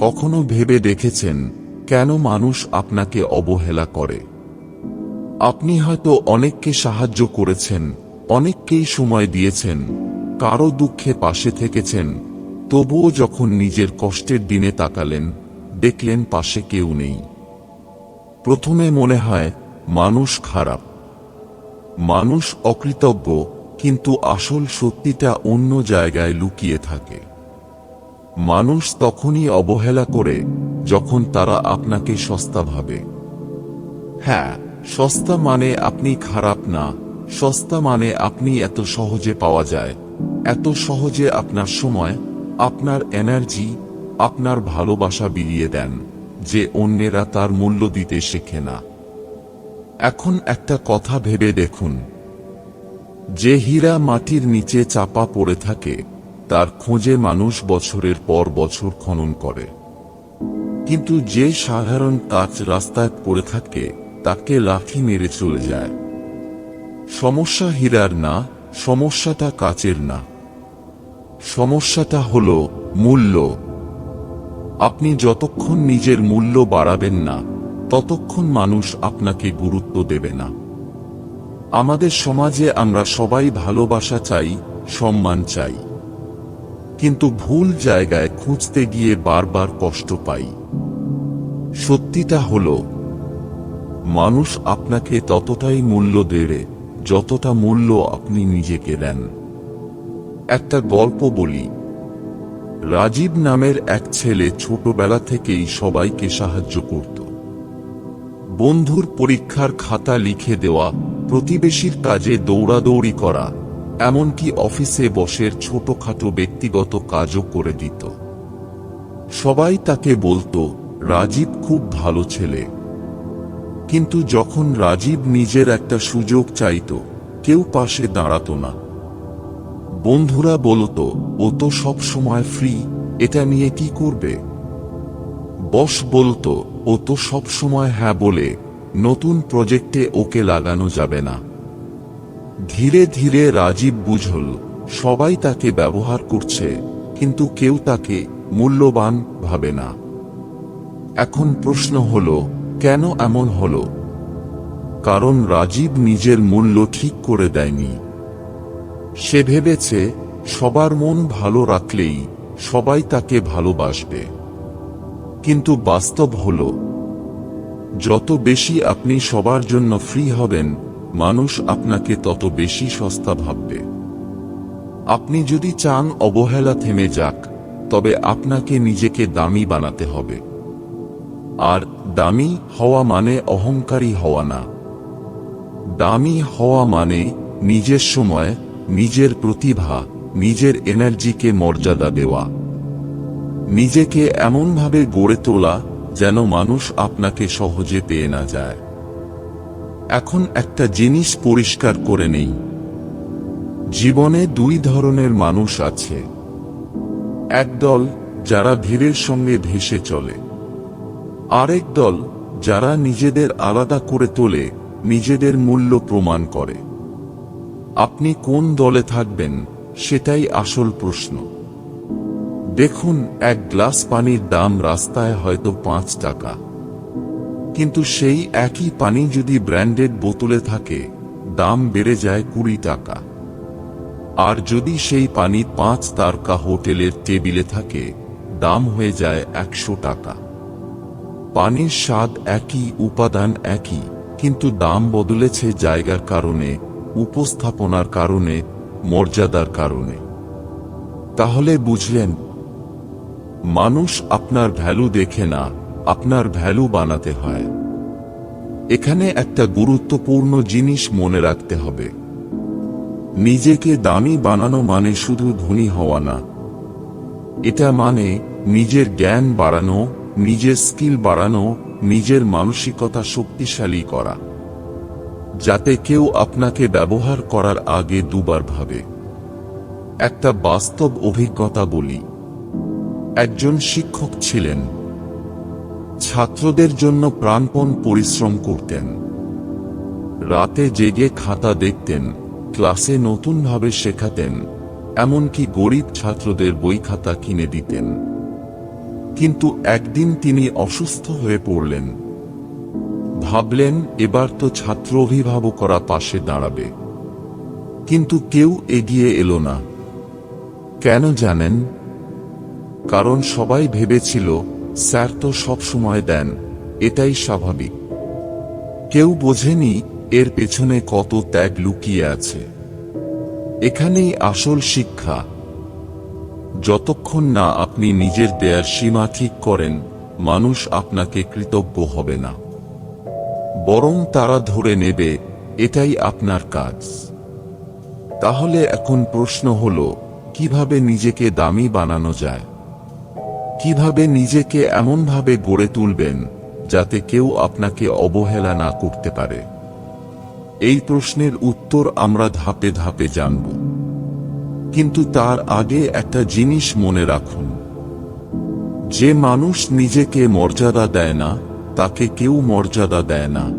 কখনো ভেবে দেখেছেন কেন মানুষ আপনাকে অবহেলা করে? আপনি হয়তো অনেককে সাহায্য করেছেন, অনেককেই সময় দিয়েছেন, কারও দুঃখে পাশে থেকেছেন, তবুও যখন নিজের কষ্টের দিনে তাকালেন, দেখলেন পাশে কেউ নেই। প্রথমে মনে হয়, মানুষ খারাপ। মানুষ অকৃতজ্ঞ, কিন্তু আসল সত্যিটা অন্য জায়গায় লুকিয়ে থাকে। মানুষ তখনই অবহেলা করে যখন তারা আপনাকে সস্তা ভাবে। হ্যাঁ সস্তা মানে আপনি খারাপ না, সস্তা মানে আপনি এত সহজে পাওয়া যায়, এত সহজে আপনার সময়, আপনার এনার্জি আপনার ভালোবাসা বিলিয়ে দেন, যে অন্যেরা তার মূল্য দিতে শেখে না। এখন একটা কথা ভেবে দেখুন। যে হীরা মাটির নিচে চাপা পড়ে থাকে তার খোঁজে মানুষ বছরের পর বছর খনন করে। কিন্তু যে সাধারণ কাজ রাস্তায় পড়ে থাকে, তাকে লাঠি মেরে চলে যায়। সমস্যা হীরার না, সমস্যাটা কাচের না। সমস্যাটা হল মূল্য। আপনি যতক্ষণ নিজের মূল্য বাড়াবেন না, ততক্ষণ মানুষ আপনাকে গুরুত্ব দেবে না। আমাদের সমাজে আমরা সবাই ভালোবাসা চাই, সম্মান চাই। কিন্তু ভুল জায়গায় খুঁজতে গিয়ে বারবার কষ্ট পাই। সত্যিটা হলো, মানুষ আপনাকে ততটাই মূল্য দেবে, যতটা মূল্য আপনি নিজেকে দেন। একটা গল্প বলি। রাজীব নামের এক ছেলে ছোটবেলা থেকেই সবাইকে সাহায্য করত। বন্ধুর পরীক্ষার খাতা লিখে দেওয়া, প্রতিবেশীর কাজে দৌড়াদৌড়ি করা এমনকি অফিসে বসের ছোটখাটো ব্যক্তিগত কাজও করে দিত। সবাই তাকে বলতো, রাজীব খুব ভালো ছেলে। কিন্তু যখন রাজীব নিজের একটা সুযোগ চাইত, কেউ পাশে দাঁড়াতো না। বন্ধুরা বলতো, ও তো সব সময় ফ্রি, এটা নিয়ে কি করবে? বস বলতো, ও তো সব সময় হ্যাঁ বলে, নতুন প্রজেক্টে ওকে লাগানো যাবে না। ধীরে ধীরে রাজীব বুঝল, সবাই তাকে ব্যবহার করছে, কিন্তু কেউ তাকে মূল্যবান ভাবে না। এখন প্রশ্ন হল, কেন এমন হল? কারণ রাজীব নিজের মূল্য ঠিক করে দেয়নি। সে ভেবেছে, সবার মন ভালো রাখলেই সবাই তাকে ভালোবাসবে। কিন্তু বাস্তব হল, যত বেশি আপনি সবার জন্য ফ্রি হবেন মানুষ আপনাকে তত বেশি সস্তা ভাববে। আপনি যদি চান অবহেলা থেমে যাক, তবে আপনাকে নিজেকে দামি বানাতে হবে। আর দামি হওয়া মানে অহংকারী হওয়া না। দামি হওয়া মানে নিজের সময়, নিজের প্রতিভা, নিজের এনার্জিকে মর্যাদা দেওয়া। নিজেকে এমনভাবে গড়ে তোলা যেন মানুষ আপনাকে সহজে পেয়ে না যায়। এখন একটা জিনিস পরিষ্কার করে নেই। জীবনে দুই ধরনের মানুষ আছে। একদল যারা ভিড়ের সঙ্গে ভেসে চলে। আরেক দল যারা নিজেদের আলাদা করে তোলে, নিজেদের মূল্য প্রমাণ করে। আপনি কোন দলে থাকবেন, সেটাই আসল প্রশ্ন। দেখুন, এক গ্লাস পানির দাম রাস্তায় হয়তো পাঁচ টাকা। কিন্তু সেই একই পানি যদি ব্র্যান্ডেড বোতলে থাকে, দাম বেড়ে যায় কুড়ি টাকা। আর যদি সেই পানি পাঁচ তারকা হোটেলের টেবিলে থাকে, দাম হয়ে যায় একশো টাকা। পানির স্বাদ একই, উপাদান একই, কিন্তু দাম বদলেছে জায়গার কারণে, উপস্থাপনার কারণে, মর্যাদার কারণে। তাহলে বুঝলেন, মানুষ আপনার ভ্যালু দেখে না। আপনার ভ্যালু বানাতে হয়। এখানে একটা গুরুত্বপূর্ণ জিনিস মনে রাখতে হবে। নিজেকে দামি বানানো মানে শুধু ধনী হওয়া না। এটা মানে নিজের জ্ঞান বাড়ানো, নিজের স্কিল বাড়ানো, নিজের মানসিকতা শক্তিশালী করা। যাতে কেউ আপনাকে ব্যবহার করার আগে দুবার ভাবে। একটা বাস্তব অভিজ্ঞতা বলি। একজন শিক্ষক ছিলেন। ছাত্রদের জন্য প্রাণপণ পরিশ্রম করতেন। রাতে জেগে খাতা দেখতেন, ক্লাসে নতুনভাবে শেখাতেন, এমনকি গরিব ছাত্রদের বই খাতা কিনে দিতেন। কিন্তু একদিন তিনি অসুস্থ হয়ে পড়লেন। ভাবলেন, এবার তো ছাত্র অভিভাবকরা পাশে দাঁড়াবে। কিন্তু কেউ এগিয়ে এলো না। কেন জানেন? কারণ সবাই ভেবেছিল স্যার তো সব সময় দেন, এটাই স্বাভাবিক। কেউ বোঝেনি এর পেছনে কত ত্যাগ লুকিয়ে আছে। এখানেই আসল শিক্ষা। যতক্ষণ না আপনি নিজের দেয়ার সীমা ঠিক করেন, মানুষ আপনাকে কৃতজ্ঞ হবে না। বরং তারা ধরে নেবে, এটাই আপনার কাজ। তাহলে এখন প্রশ্ন হল, কীভাবে নিজেকে দামি বানানো যায়? কীভাবে নিজেকে এমনভাবে গড়ে তুলবেন যাতে কেউ আপনাকে অবহেলা না করতে পারে? এই প্রশ্নের উত্তর আমরা ধাপে ধাপে জানব। কিন্তু তার আগে একটা জিনিস মনে রাখুন। যে মানুষ নিজেকে মর্যাদা দেয় না, তাকে কেউ মর্যাদা দেয় না।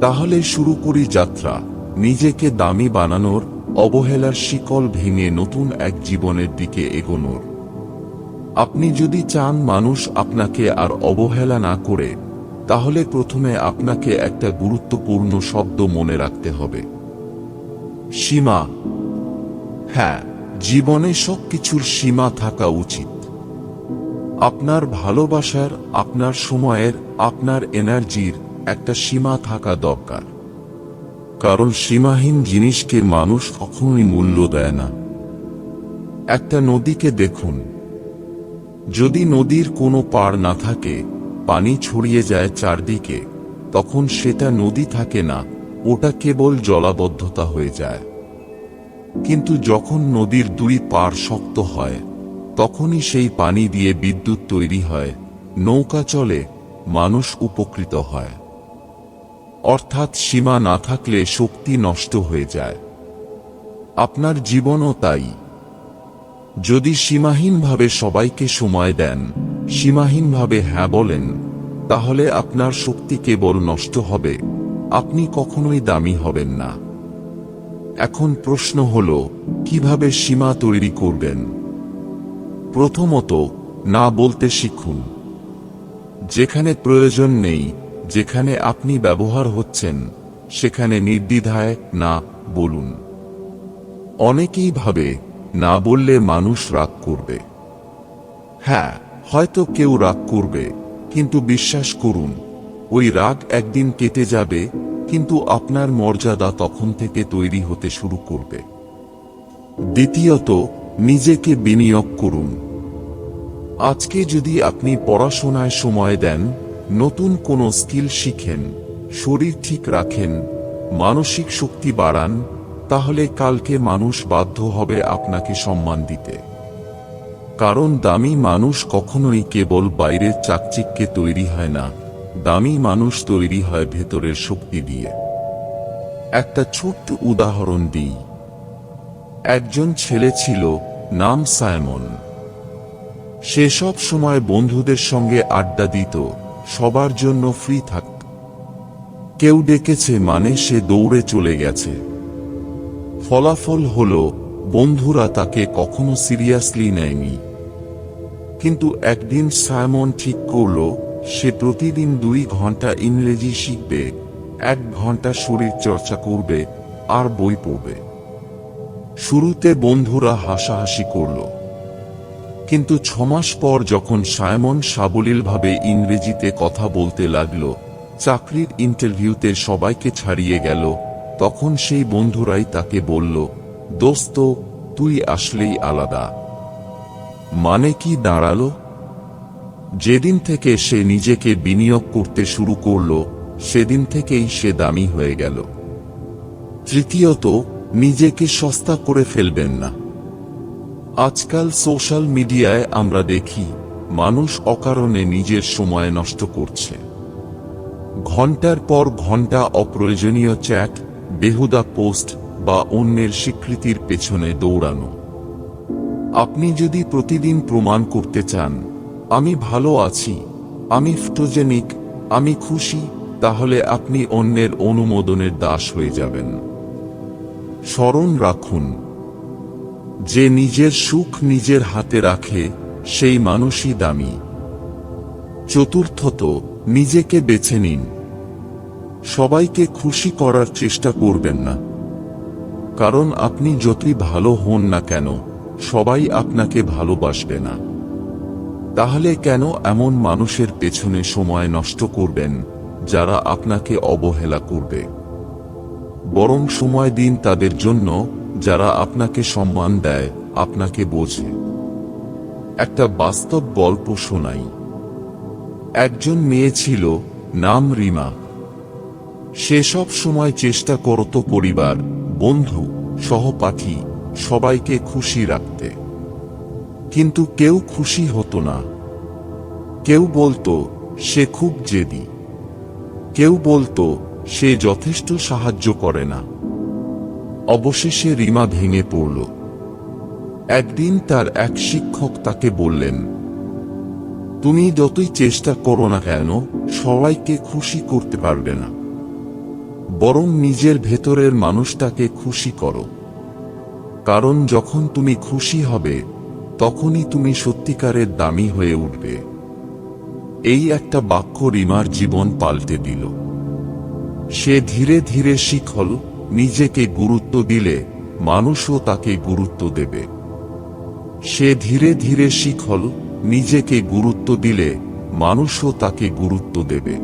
তাহলে শুরু করি যাত্রা, নিজেকে দামি বানানোর, অবহেলার শিকল ভেঙে নতুন এক জীবনের দিকে এগোনোর। আপনি যদি চান মানুষ আপনাকে আর অবহেলা না করে, তাহলে প্রথমে আপনাকে একটা গুরুত্বপূর্ণ শব্দ মনে রাখতে হবে। সীমা। হ্যাঁ জীবনে সব কিছুর সীমা থাকা উচিত। আপনার ভালোবাসার, আপনার সময়ের, আপনার এনার্জির একটা সীমা থাকা দরকার। কারণ সীমাহীন জিনিসকে মানুষ কখনোই মূল্য দেয় না। একটা নদীকে দেখুন। যদি নদীর কোনো পাড় না থাকে, পানি ছড়িয়ে যায় চারদিকে, তখন সেটা নদী থাকে না, ওটা কেবল জলাবদ্ধতা হয়ে যায়। কিন্তু যখন নদীর দুই পাড় শক্ত হয়, তখনই সেই পানি দিয়ে বিদ্যুৎ তৈরি হয়, নৌকা চলে, মানুষ উপকৃত হয়। অর্থাৎ সীমা না থাকলে শক্তি নষ্ট হয়ে যায়। আপনার জীবনও তাই। যদি সীমাহীনভাবে সবাইকে সময় দেন, সীমাহীনভাবে হ্যাঁ বলেন, তাহলে আপনার শক্তি কেবল নষ্ট হবে, আপনি কখনোই দামি হবেন না। এখন প্রশ্ন হল, কীভাবে সীমা তৈরি করবেন? প্রথমত, না বলতে শিখুন। যেখানে প্রয়োজন নেই, যেখানে আপনি ব্যবহার হচ্ছেন, সেখানে নির্দ্বিধায় না বলুন। অনেকেই ভাবে না বললে মানুষ রাগ করবে। হ্যাঁ হয়তো কেউ রাগ করবে, কিন্তু বিশ্বাস করুন, ওই রাগ একদিন কেটে যাবে, কিন্তু আপনার মর্যাদা তখন থেকে তৈরি হতে শুরু করবে। দ্বিতীয়ত, নিজেকে বিনিয়োগ করুন। আজকে যদি আপনি পড়াশোনায় সময় দেন, নতুন কোনো স্কিল শিখেন, শরীর ঠিক রাখেন, মানসিক শক্তি বাড়ান তাহলে কালকে মানুষ বাধ্য হবে আপনাকে সম্মান দিতে। কারণ দামি মানুষ কখনোই কেবল বাইরের চাকচিককে তৈরি হয় না, দামি মানুষ তৈরি হয় ভেতরের শক্তি দিয়ে। একটা ছোট্ট উদাহরণ দিই। একজন ছেলে ছিল, নাম সায়মন। সে সব সময় বন্ধুদের সঙ্গে আড্ডা দিত, সবার জন্য ফ্রি থাকত কেউ ডেকেছে মানে সে দৌড়ে চলে গেছে। ফলাফল হল, বন্ধুরা তাকে কখনো সিরিয়াসলি নেয়নি। কিন্তু একদিন সায়মন ঠিক করল, সে প্রতিদিন দুই ঘণ্টা ইংরেজি শিখবে, এক ঘণ্টা শরীর চর্চা করবে, আর বই পড়বে। শুরুতে বন্ধুরা হাসাহাসি করল। কিন্তু ছমাস পর যখন সায়মন সাবলীলভাবে ইংরেজিতে কথা বলতে লাগল, চাকরির ইন্টারভিউতে সবাইকে ছাড়িয়ে গেল তখন সেই বন্ধুরাই তাকে বলল, দোস্ত, তুই আসলেই আলাদা। মানে কি দাঁড়াল? যেদিন থেকে সে নিজেকে বিনিয়োগ করতে শুরু করল, সেদিন থেকেই সে দামি হয়ে গেল। তৃতীয়ত, নিজেকে সস্তা করে ফেলবেন না। আজকাল সোশ্যাল মিডিয়ায় আমরা দেখি, মানুষ অকারণে নিজের সময় নষ্ট করছে। ঘণ্টার পর ঘণ্টা অপ্রয়োজনীয় চ্যাট বেহুদা পোস্ট বা অন্যের স্বীকৃতির পেছনে দৌড়ানো। আপনি যদি প্রতিদিন প্রমাণ করতে চান, আমি ভালো আছি, আমি ফটোজেনিক, আমি খুশি, তাহলে আপনি অন্যের অনুমোদনের দাস হয়ে যাবেন। স্মরণ রাখুন, যে নিজের সুখ নিজের হাতে রাখে, সেই মানুষই দামি। চতুর্থত, নিজেকে বেছে নিন। সবাইকে খুশি করার চেষ্টা করবেন না। কারণ আপনি যতই ভালো হন না কেন, সবাই আপনাকে ভালোবাসবে না। তাহলে কেন এমন মানুষের পেছনে সময় নষ্ট করবেন, যারা আপনাকে অবহেলা করবে? বরং সময় দিন তাদের জন্য, যারা আপনাকে সম্মান দেয়, আপনাকে বোঝে। একটা বাস্তব গল্প শোনাই। একজন মেয়ে ছিল, নাম রিমা। সে সব সময় চেষ্টা করত পরিবার, বন্ধু, সহপাঠী, সবাইকে খুশি রাখতে। কিন্তু কেউ খুশি হতো না। কেউ বলতো, সে খুব জেদি। কেউ বলতো, সে যথেষ্ট সাহায্য করে না। অবশেষে রিমা ভেঙে পড়ল। একদিন তার এক শিক্ষক তাকে বললেন, তুমি যতই চেষ্টা করো না কেন, সবাইকে খুশি করতে পারবে না। বরং নিজের ভেতরের মানুষটাকে খুশি করো। কারণ যখন তুমি খুশি হবে, তখনই তুমি সত্যিকারের দামি হয়ে উঠবে। এই একটা বাক্য রিমার জীবন পাল্টে দিল। সে ধীরে ধীরে শিখল নিজেকে গুরুত্ব দিলে মানুষও তাকে গুরুত্ব দেবে। সে ধীরে ধীরে শিখল নিজেকে গুরুত্ব দিলে মানুষও তাকে গুরুত্ব দেবে।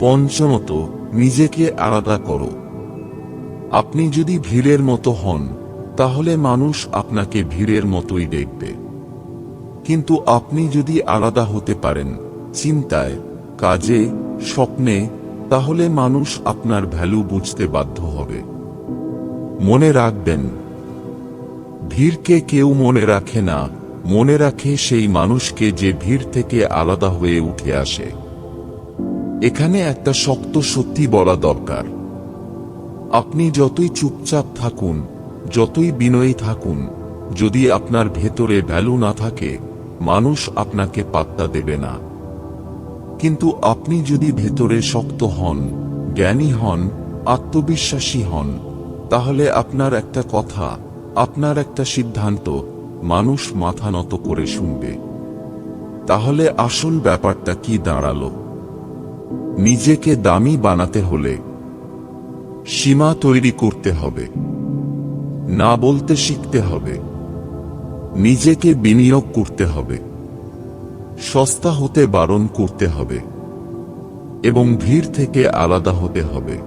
পঞ্চমত নিজেকে আলাদা করো। আপনি যদি ভিড়ের মতো হন, তাহলে মানুষ আপনাকে ভিড়ের মতোই দেখবে। কিন্তু আপনি যদি আলাদা হতে পারেন, চিন্তায়, কাজে, স্বপ্নে, তাহলে মানুষ আপনার ভ্যালু বুঝতে বাধ্য হবে। মনে রাখবেন, ভিড়কে কেউ মনে রাখে না, মনে রাখে সেই মানুষকে যে ভিড় থেকে আলাদা হয়ে উঠে আসে। এখানে একটা শক্ত সত্যি বলা দরকার। আপনি যতই চুপচাপ থাকুন, যতই বিনয়ী থাকুন, যদি আপনার ভেতরে ভ্যালু না থাকে, মানুষ আপনাকে পাত্তা দেবে না। কিন্তু আপনি যদি ভেতরে শক্ত হন, জ্ঞানী হন, আত্মবিশ্বাসী হন, তাহলে আপনার একটা কথা, আপনার একটা সিদ্ধান্ত মানুষ মাথা নত করে শুনবে। তাহলে আসল ব্যাপারটা কি দাঁড়াল? নিজেকে দামি বানাতে হলে সীমা তৈরি করতে হবে। না বলতে শিখতে হবে। নিজেকে বিনিয়োগ করতে হবে। সস্তা হতে বারণ করতে হবে। এবং ভিড় থেকে আলাদা হতে হবে।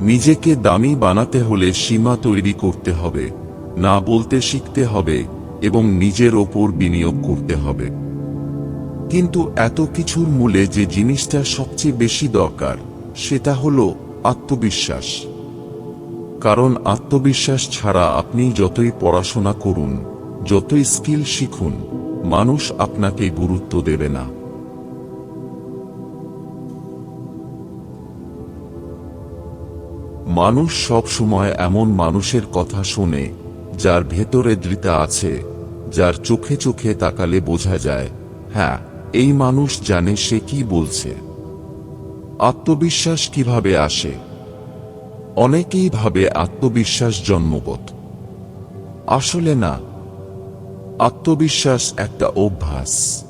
নিজেকে দামি বানাতে হলে সীমা তৈরি করতে হবে, না বলতে শিখতে হবে এবং নিজের ওপর বিনিয়োগ করতে হবে। কিন্তু এত কিছুর মূলে যে জিনিসটা সবচেয়ে বেশি দরকার, সেটা হল আত্মবিশ্বাস। কারণ আত্মবিশ্বাস ছাড়া আপনি যতই পড়াশোনা করুন, যতই স্কিল শিখুন, মানুষ আপনাকে গুরুত্ব দেবে না। মানুষ সব সময় এমন মানুষের কথা শোনে, যার ভেতরে দৃতা আছে, যার চোখে চোখে তাকালে বোঝা যায় হ্যাঁ এই মানুষ জানে সে কি বলছে। আত্মবিশ্বাস কীভাবে আসে? অনেকেই ভাবে আত্মবিশ্বাস জন্মগত আসলে না। আত্মবিশ্বাস একটা অভ্যাস।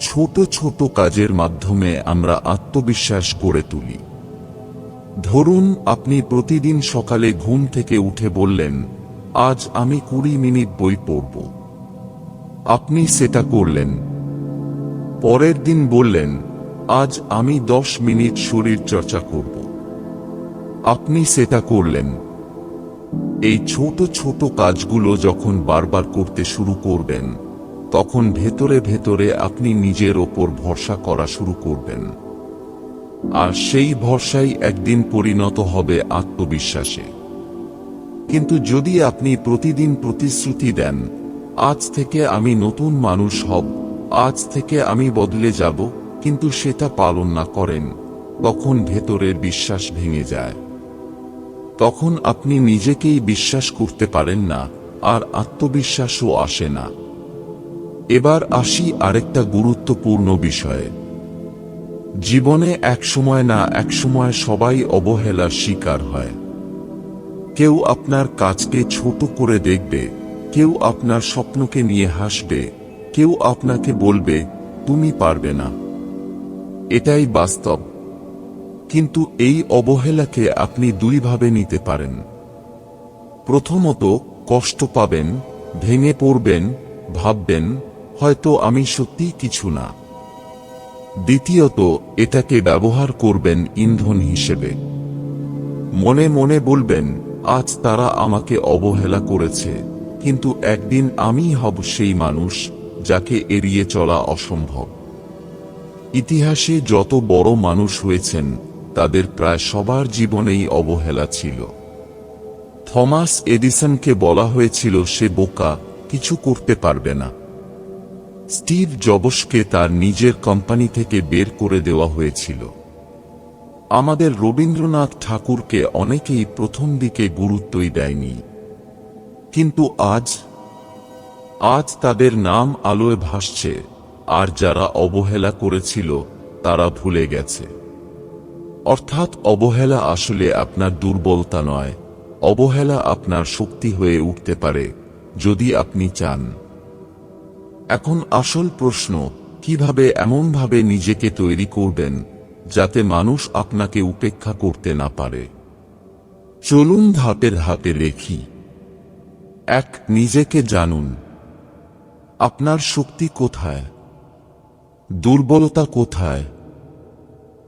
ছোট ছোট কাজের মাধ্যমে আমরা আত্মবিশ্বাস গড়ে তুলি। ধরুন, আপনি প্রতিদিন সকালে ঘুম থেকে উঠে বললেন, আজ আমি কুড়ি মিনিট বই পড়ব। আপনি সেটা করলেন। পরের দিন বললেন, আজ আমি দশ মিনিট শরীর চর্চা করব। আপনি সেটা করলেন। এই ছোট ছোট কাজগুলো যখন বারবার করতে শুরু করবেন, তখন ভেতরে ভেতরে আপনি নিজের ওপর ভরসা করা শুরু করবেন। আর সেই ভরসাই একদিন পরিণত হবে আত্মবিশ্বাসে। কিন্তু যদি আপনি প্রতিদিন প্রতিশ্রুতি দেন, আজ থেকে আমি নতুন মানুষ হব আজ থেকে আমি বদলে যাব, কিন্তু সেটা পালন না করেন, তখন ভেতরের বিশ্বাস ভেঙে যায়। তখন আপনি নিজেকেই বিশ্বাস করতে পারেন না, আর আত্মবিশ্বাসও আসে না। এবার আসি আরেকটা গুরুত্বপূর্ণ বিষয়ে। জীবনে এক সময় না এক সময় সবাই অবহেলার শিকার হয়। কেউ আপনার কাজকে ছোট করে দেখবে, কেউ আপনার স্বপ্নকে নিয়ে হাসবে কেউ আপনাকে বলবে, তুমি পারবে না। এটাই বাস্তব। কিন্তু এই অবহেলাকে আপনি দুইভাবে নিতে পারেন। প্রথমত, কষ্ট পাবেন, ভেঙে পড়বেন, ভাববেন, হয়তো আমি সত্যি কিছু না। দ্বিতীয়ত, এটাকে ব্যবহার করবেন ইন্ধন হিসেবে। মনে মনে বলবেন, আজ তারা আমাকে অবহেলা করেছে, কিন্তু একদিন আমি হব সেই মানুষ যাকে এড়িয়ে চলা অসম্ভব। ইতিহাসে যত বড় মানুষ হয়েছেন, তাদের প্রায় সবার জীবনেই অবহেলা ছিল। থমাস এডিসনকে বলা হয়েছিল, সে বোকা, কিছু করতে পারবে না। স্টিভ জবসকে তার নিজের কোম্পানি থেকে বের করে দেওয়া হয়েছিল। আমাদের রবীন্দ্রনাথ ঠাকুরকে অনেকেই প্রথম দিকে গুরুত্বই দেয়নি। কিন্তু আজ আজ তাদের নাম আলোয় ভাসছে, আর যারা অবহেলা করেছিল, তারা ভুলে গেছে। অর্থাৎ অবহেলা আসলে আপনার দুর্বলতা নয়, অবহেলা আপনার শক্তি হয়ে উঠতে পারে, যদি আপনি চান। এখন আসল প্রশ্ন, কীভাবে এমনভাবে নিজেকে তৈরি করবেন, যাতে মানুষ আপনাকে উপেক্ষা করতে না পারে? চলুন ধাপের হাতে রেখি এক, নিজেকে জানুন। আপনার শক্তি কোথায়? দুর্বলতা কোথায়?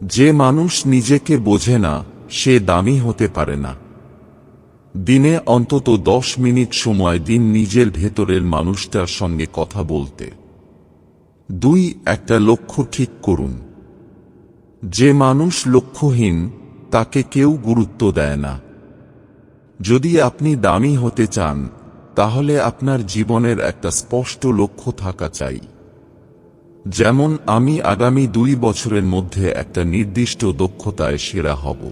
যে মানুষ নিজেকে বোঝে না, সে দামি হতে পারে না। দিনে অন্তত দশ মিনিট সময় দিন নিজের ভেতরের মানুষটার সঙ্গে কথা বলতে। দুই, একটা লক্ষ্য ঠিক করুন। যে মানুষ লক্ষ্যহীন, তাকে কেউ গুরুত্ব দেয় না। যদি আপনি দামি হতে চান তাহলে আপনার জীবনের একটা স্পষ্ট লক্ষ্য থাকা চাই। যেমন আমি আগামী দুই বছরের মধ্যে একটা নির্দিষ্ট দক্ষতায় সেরা হব।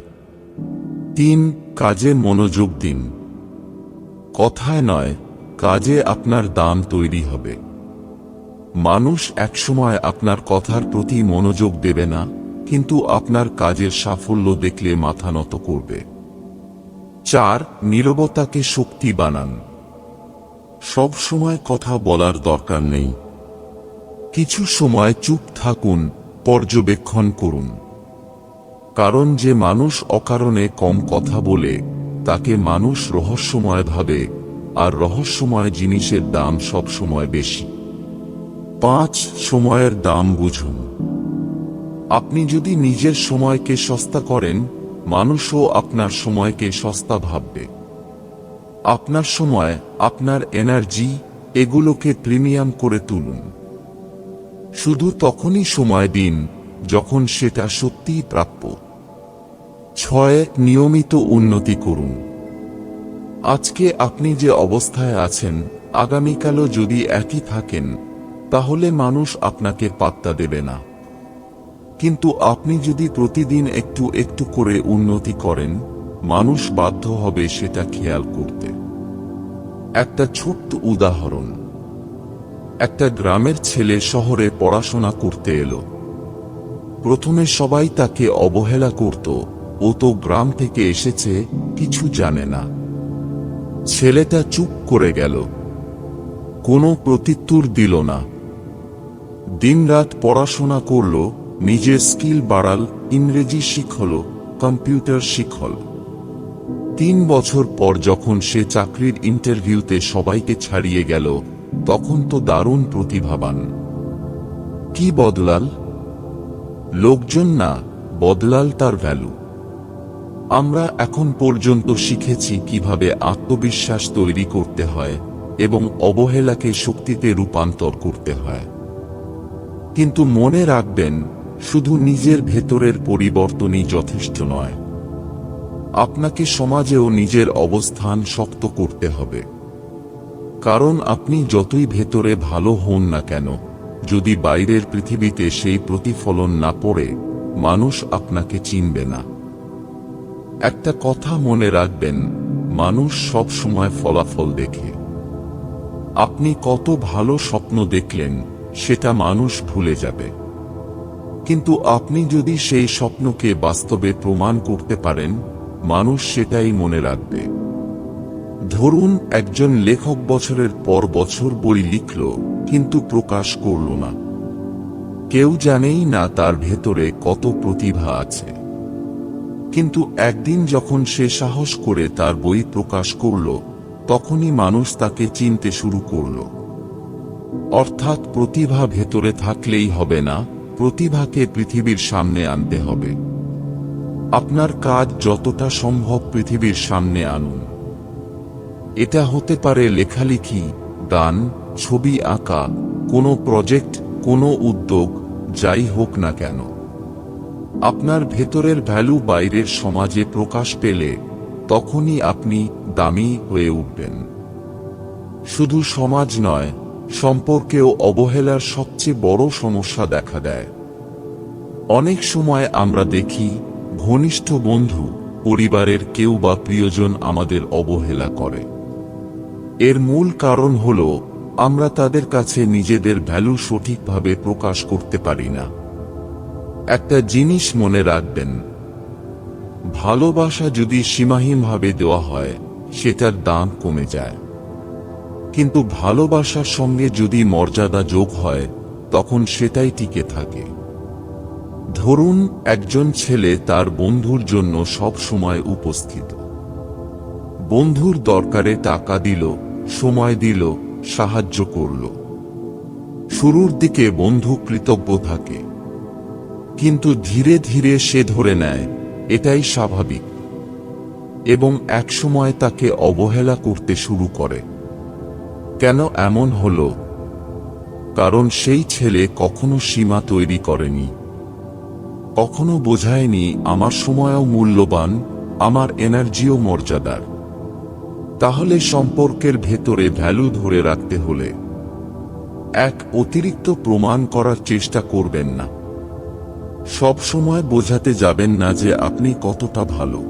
তিন, কাজে মনোযোগ দিন। কথায় নয়, কাজে আপনার দাম তৈরি হবে। মানুষ একসময় আপনার কথার প্রতি মনোযোগ দেবে না, কিন্তু আপনার কাজের সাফল্য দেখলে মাথা নত করবে। চার, নীরবতাকে শক্তি বানান। সব সময় কথা বলার দরকার নেই। কিছু সময় চুপ থাকুন, পর্যবেক্ষণ করুন। কারণ যে মানুষ অকারণে কম কথা বলে, তাকে মানুষ রহস্যময় ভাবে, আর রহস্যময় জিনিসের দাম সব সময় বেশি। পাঁচ, সময়ের দাম বুঝুন। আপনি যদি নিজের সময়কে সস্তা করেন, মানুষও আপনার সময়কে সস্তা ভাববে। আপনার সময়, আপনার এনার্জি এগুলোকে প্রিমিয়াম করে তুলুন। শুধু তখনই সময় দিন যখন সেটা সত্যিই প্রাপ্য। ছয়, নিয়মিত উন্নতি করুন। আজকে আপনি যে অবস্থায় আছেন, আগামীকালও যদি একই থাকেন, তাহলে মানুষ আপনাকে পাত্তা দেবে না। কিন্তু আপনি যদি প্রতিদিন একটু একটু করে উন্নতি করেন মানুষ বাধ্য হবে সেটা খেয়াল করতে। একটা ছোট্ট উদাহরণ। একটা গ্রামের ছেলে শহরে পড়াশোনা করতে এলো। প্রথমে সবাই তাকে অবহেলা করত। ও তো গ্রাম থেকে এসেছে, কিছু জানে না। ছেলেটা চুপ করে গেল। কোনো প্রতিত্তর দিল না। দিনরাত পড়াশোনা করল, নিজের স্কিল বাড়াল, ইংরেজি শিখল, কম্পিউটার শিখল। তিন বছর পর যখন সে চাকরির ইন্টারভিউতে সবাইকে ছাড়িয়ে গেল, তখন তো দারুণ প্রতিভাবান। কি বদলাল? লোকজন না, বদলাল তার ভ্যালু। আমরা এখন পর্যন্ত শিখেছি কীভাবে আত্মবিশ্বাস তৈরি করতে হয় এবং অবহেলাকে শক্তিতে রূপান্তর করতে হয়। কিন্তু মনে রাখবেন, শুধু নিজের ভেতরের পরিবর্তনই যথেষ্ট নয়। আপনাকে সমাজেও নিজের অবস্থান শক্ত করতে হবে। কারণ আপনি যতই ভেতরে ভালো হন না কেন, যদি বাইরের পৃথিবীতে সেই প্রতিফলন না পড়ে, মানুষ আপনাকে চিনবে না। একটা কথা মনে রাখবেন, মানুষ সব সময় ফলাফল দেখে। আপনি কত ভালো স্বপ্ন দেখলেন, সেটা মানুষ ভুলে যাবে। কিন্তু আপনি যদি সেই স্বপ্নকে বাস্তবে প্রমাণ করতে পারেন মানুষ সেটাই মনে রাখবে। ধরুন, একজন লেখক বছরের পর বছর বই লিখল, কিন্তু প্রকাশ করল না। কেউ জানেই না তার ভেতরে কত প্রতিভা আছে। কিন্তু একদিন যখন সে সাহস করে তার বই প্রকাশ করল, তখনই মানুষ তাকে চিনতে শুরু করল। অর্থাৎ প্রতিভা ভেতরে থাকলেই হবে না, প্রতিভাকে পৃথিবীর সামনে আনতে হবে। আপনার কাজ যতটা সম্ভব পৃথিবীর সামনে আনুন। এটা হতে পারে লেখালেখি দান ছবি আঁকা, কোনো প্রজেক্ট, কোনো উদ্যোগ, যাই হোক না কেন। আপনার ভেতরের ভ্যালু বাইরের সমাজে প্রকাশ পেলে তখনই আপনি দামি হয়ে উঠবেন। শুধু সমাজ নয়, সম্পর্কেও অবহেলার সবচেয়ে বড় সমস্যা দেখা দেয়। অনেক সময় আমরা দেখি ঘনিষ্ঠ বন্ধু, পরিবারের কেউ বা প্রিয়জন আমাদের অবহেলা করে। এর মূল কারণ হল, আমরা তাদের কাছে নিজেদের ভ্যালু সঠিকভাবে প্রকাশ করতে পারি না। একটা জিনিস মনে রাখবেন, ভালোবাসা যদি সীমাহীনভাবে দেওয়া হয়, সেটার দাম কমে যায়। কিন্তু ভালোবাসার সঙ্গে যদি মর্যাদা যোগ হয়, তখন সেটাই টিকে থাকে। ধরুন, একজন ছেলে তার বন্ধুর জন্য সব সময় উপস্থিত। বন্ধুর দরকারে টাকা দিল, সময় দিল, সাহায্য করল। শুরুর দিকে বন্ধু কৃতজ্ঞ থাকে। কিন্তু ধীরে ধীরে সে ধরে নেয়, এটাই স্বাভাবিক। এবং একসময় তাকে অবহেলা করতে শুরু করে। কেন এমন হল? কারণ সেই ছেলে কখনো সীমা তৈরি করেনি। কখনো বোঝায়নি আমার সময়ও মূল্যবান, আমার এনার্জিও মর্যাদার। তাহলে সম্পর্কের ভেতরে ভ্যালু ধরে রাখতে হলে এক অতিরিক্ত প্রমাণ করার চেষ্টা করবেন না। সব সময় বোঝাতে যাবেন না যে আপনি কতটা ভালো।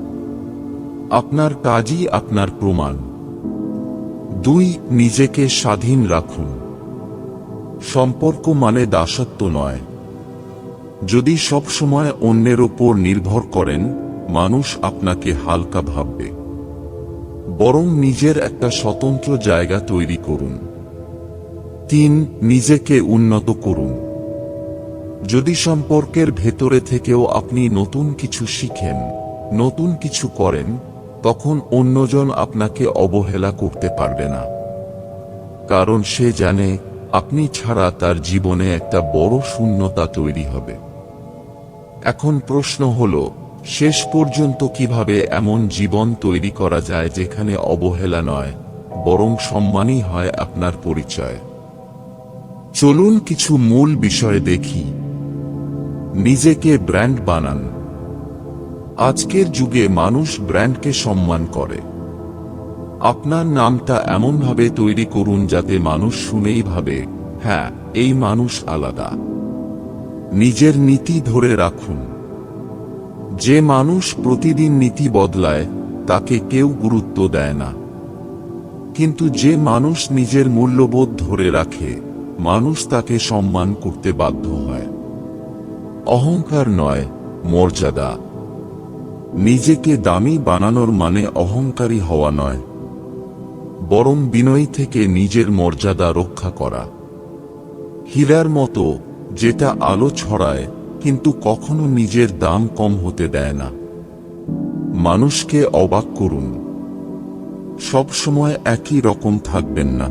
আপনার কাজই আপনার প্রমাণ। দুই, নিজেকে স্বাধীন রাখুন। সম্পর্ক মানে দাসত্ব নয়। যদি সব সময় অন্যের ওপর নির্ভর করেন, মানুষ আপনাকে হালকা ভাববে। বরং নিজের একটা স্বতন্ত্র জায়গা তৈরি করুন। তিন, নিজেকে উন্নত করুন। যদি সম্পর্কের ভেতরে থেকেও আপনি নতুন কিছু শিখেন, নতুন কিছু করেন, তখন অন্যজন আপনাকে অবহেলা করতে পারবে না। কারণ সে জানে, আপনি ছাড়া তার জীবনে একটা বড় শূন্যতা তৈরি হবে। এখন প্রশ্ন হল, শেষ পর্যন্ত কীভাবে এমন জীবন তৈরি করা যায় যেখানে অবহেলা নয়, বরং সম্মানই হয় আপনার পরিচয়? চলুন কিছু মূল বিষয় দেখি। নিজেকে ব্র্যান্ড বানান। আজকের যুগে মানুষ ব্র্যান্ডকে সম্মান করে। আপনার নামটা এমনভাবে তৈরি করুন যাতে মানুষ শুনেই ভাবে হ্যাঁ এই মানুষ আলাদা। নিজের নীতি ধরে রাখুন। যে মানুষ প্রতিদিন নীতি বদলায়, তাকে কেউ গুরুত্ব দেয় না। কিন্তু যে মানুষ নিজের মূল্যবোধ ধরে রাখে, মানুষ তাকে সম্মান করতে বাধ্য হয়। অহংকার নয়, মর্যাদা। নিজেকে দামি বানানোর মানে অহংকারী হওয়া নয়। বরং বিনয়ী থেকে নিজের মর্যাদা রক্ষা করা। হীরার মতো যেটা আলো ছড়ায়, কিন্তু কখনো নিজের দাম কম হতে দেয় না। মানুষকে অবাক করুন। সব সময় একই রকম থাকবেন না।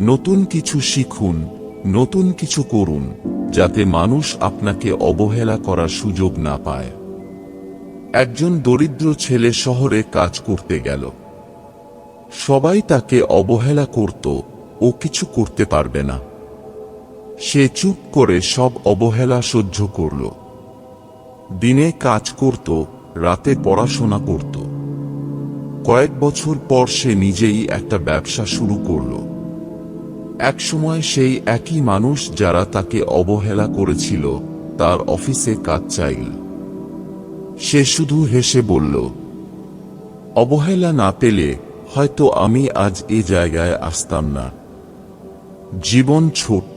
নতুন কিছু শিখুন, নতুন কিছু করুন, যাতে মানুষ আপনাকে অবহেলা করার সুযোগ না পায়। একজন দরিদ্র ছেলে শহরে কাজ করতে গেল। সবাই তাকে অবহেলা করত, ও কিছু করতে পারবে না। সে চুপ করে সব অবহেলা সহ্য করল। দিনে কাজ করত, রাতে পড়াশোনা করত। কয়েক বছর পর সে নিজেই একটা ব্যবসা শুরু করল। একসময় সেই একই মানুষ যারা তাকে অবহেলা করেছিল, তার অফিসে কাজ চাইল। সে শুধু হেসে বলল, অবহেলা না পেলে হয়তো আমি আজ এ জায়গায় আসতাম না। জীবন ছোট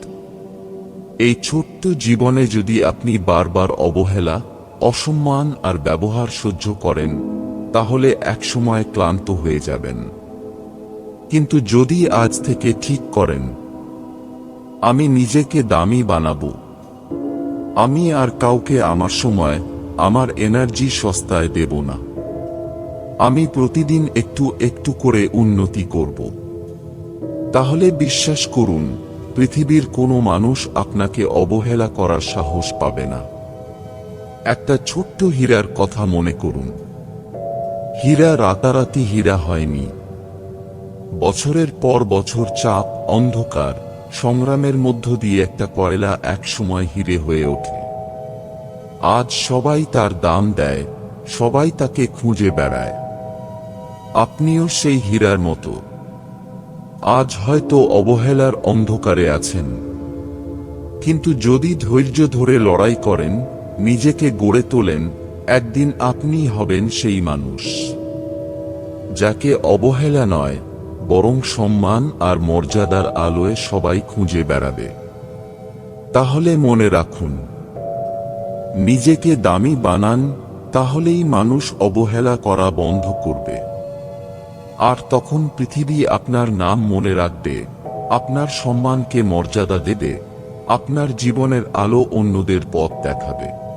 এই ছোট্ট জীবনে যদি আপনি বারবার অবহেলা, অসম্মান আর ব্যবহার সহ্য করেন, তাহলে একসময় ক্লান্ত হয়ে যাবেন। কিন্তু যদি আজ থেকে ঠিক করেন, আমি নিজেকে দামি বানাবো। আমি আর কাউকে আমার সময়, আমার এনার্জি সস্তায় দেব না। আমি প্রতিদিন একটু একটু করে উন্নতি করব। তাহলে বিশ্বাস করুন পৃথিবীর কোনো মানুষ আপনাকে অবহেলা করার সাহস পাবে না। একটা ছোট্ট হীরার কথা মনে করুন। হীরা রাতারাতি হীরা হয়নি। বছরের পর বছর চাপ, অন্ধকার, সংগ্রামের মধ্য দিয়ে একটা কয়লা একসময় হিরে হয়ে ওঠে। আজ সবাই তার দাম দেয়, সবাই তাকে খুঁজে বেড়ায়। আপনিও সেই হীরার মতো। আজ হয়তো অবহেলার অন্ধকারে আছেন। কিন্তু যদি ধৈর্য ধরে লড়াই করেন, নিজেকে গড়ে তোলেন, একদিন আপনি হবেন সেই মানুষ। যাকে অবহেলা নয়, বরং সম্মান আর মর্যাদার আলোয় সবাই খুঁজে বেড়াবে। তাহলে মনে রাখুন, নিজেকে দামি বানান, তাহলেই মানুষ অবহেলা করা বন্ধ করবে। আর তখন পৃথিবী আপনার নাম মনে রাখবে। আপনার সম্মানকে মর্যাদা দেবে। আপনার জীবনের আলো অন্যদের পথ দেখাবে।